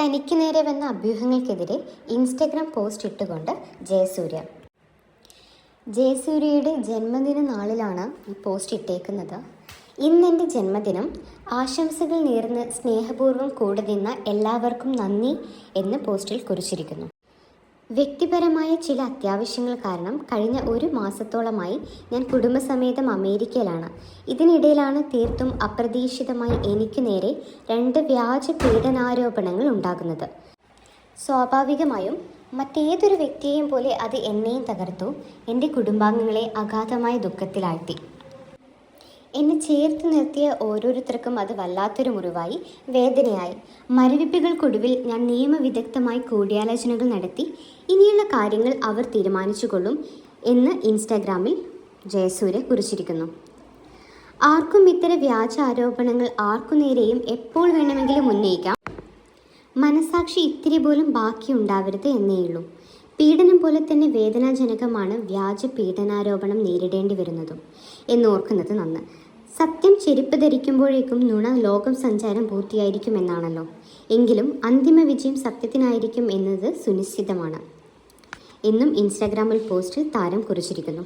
തനിക്ക് നേരെ വന്ന അഭ്യൂഹങ്ങൾക്കെതിരെ ഇൻസ്റ്റഗ്രാം പോസ്റ്റ് ഇട്ടുകൊണ്ട് ജയസൂര്യ. ജയസൂര്യയുടെ ജന്മദിന നാളിലാണ് ഈ പോസ്റ്റ് ഇട്ടേക്കുന്നത്. ഇന്നെന്റെ ജന്മദിനം. ആശംസകൾ നേർന്ന് സ്നേഹപൂർവം കൂടെ നിന്ന എല്ലാവർക്കും നന്ദി എന്ന് പോസ്റ്റിൽ കുറിച്ചിരിക്കുന്നു. വ്യക്തിപരമായ ചില അത്യാവശ്യങ്ങൾ കാരണം കഴിഞ്ഞ ഒരു മാസത്തോളമായി ഞാൻ കുടുംബസമേതം അമേരിക്കയിലാണ്. ഇതിനിടയിലാണ് തീർത്തും അപ്രതീക്ഷിതമായി എനിക്ക് നേരെ രണ്ട് വ്യാജ പീഡനാരോപണങ്ങൾ ഉണ്ടാകുന്നത്. സ്വാഭാവികമായും മറ്റേതൊരു വ്യക്തിയെയും പോലെ അത് എന്നെയും തകർത്തു എന്റെ കുടുംബാംഗങ്ങളെ അഗാധമായ ദുഃഖത്തിലാഴ്ത്തി. എന്നെ ചേർത്ത് നിർത്തിയ ഓരോരുത്തർക്കും അത് വല്ലാത്തൊരു മുറിവായി വേദനയായി. മരവിപ്പുകൾക്കൊടുവിൽ ഞാൻ നിയമവിദഗ്ധമായി കൂടിയാലോചനകൾ നടത്തി. ഇനിയുള്ള കാര്യങ്ങൾ അവർ തീരുമാനിച്ചുകൊള്ളും എന്ന് ഇൻസ്റ്റാഗ്രാമിൽ ജയസൂര്യ കുറിച്ചിരിക്കുന്നു. ആർക്കും ഇത്തരം വ്യാജ ആരോപണങ്ങൾ ആർക്കു നേരെയും എപ്പോൾ വേണമെങ്കിലും ഉന്നയിക്കാം. മനസാക്ഷി ഇത്തിരി പോലും ബാക്കിയുണ്ടാവരുത് എന്നേയുള്ളൂ. പീഡനം പോലെ തന്നെ വേദനാജനകമാണ് വ്യാജ പീഡനാരോപണം നേരിടേണ്ടി വരുന്നതും എന്നോർക്കുന്നത് നന്ന്. സത്യം ചെരുപ്പ് ധരിക്കുമ്പോഴേക്കും നുണ ലോകം സഞ്ചാരം പൂർത്തിയായിരിക്കുമെന്നാണല്ലോ. എങ്കിലും അന്തിമ വിജയം സത്യത്തിനായിരിക്കും എന്നത് സുനിശ്ചിതമാണ്. എന്നും ഇൻസ്റ്റാഗ്രാമിൽ പോസ്റ്റ് താരം കുറിച്ചിരിക്കുന്നു.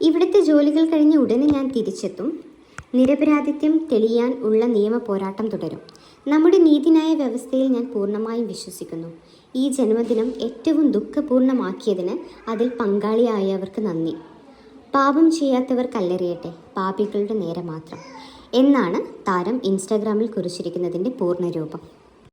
ഇവിടുത്തെ ജോലികൾ കഴിഞ്ഞ് ഉടനെ ഞാൻ തിരിച്ചെത്തും. നിരപരാധിത്യം തെളിയാൻ ഉള്ള നിയമ പോരാട്ടം തുടരും. നമ്മുടെ നീതിന്യായ വ്യവസ്ഥയിൽ ഞാൻ പൂർണമായും വിശ്വസിക്കുന്നു. ഈ ജന്മദിനം ഏറ്റവും ദുഃഖപൂർണമാക്കിയതിന് അതിൽ പങ്കാളിയായവർക്ക് നന്ദി. പാപം ചെയ്യാത്തവർ കല്ലെറിയട്ടെ പാപികളുടെ നേരെ മാത്രം. എന്നാണ് താരം ഇൻസ്റ്റാഗ്രാമിൽ കുറിച്ചിരിക്കുന്നതിന്റെ പൂർണരൂപം.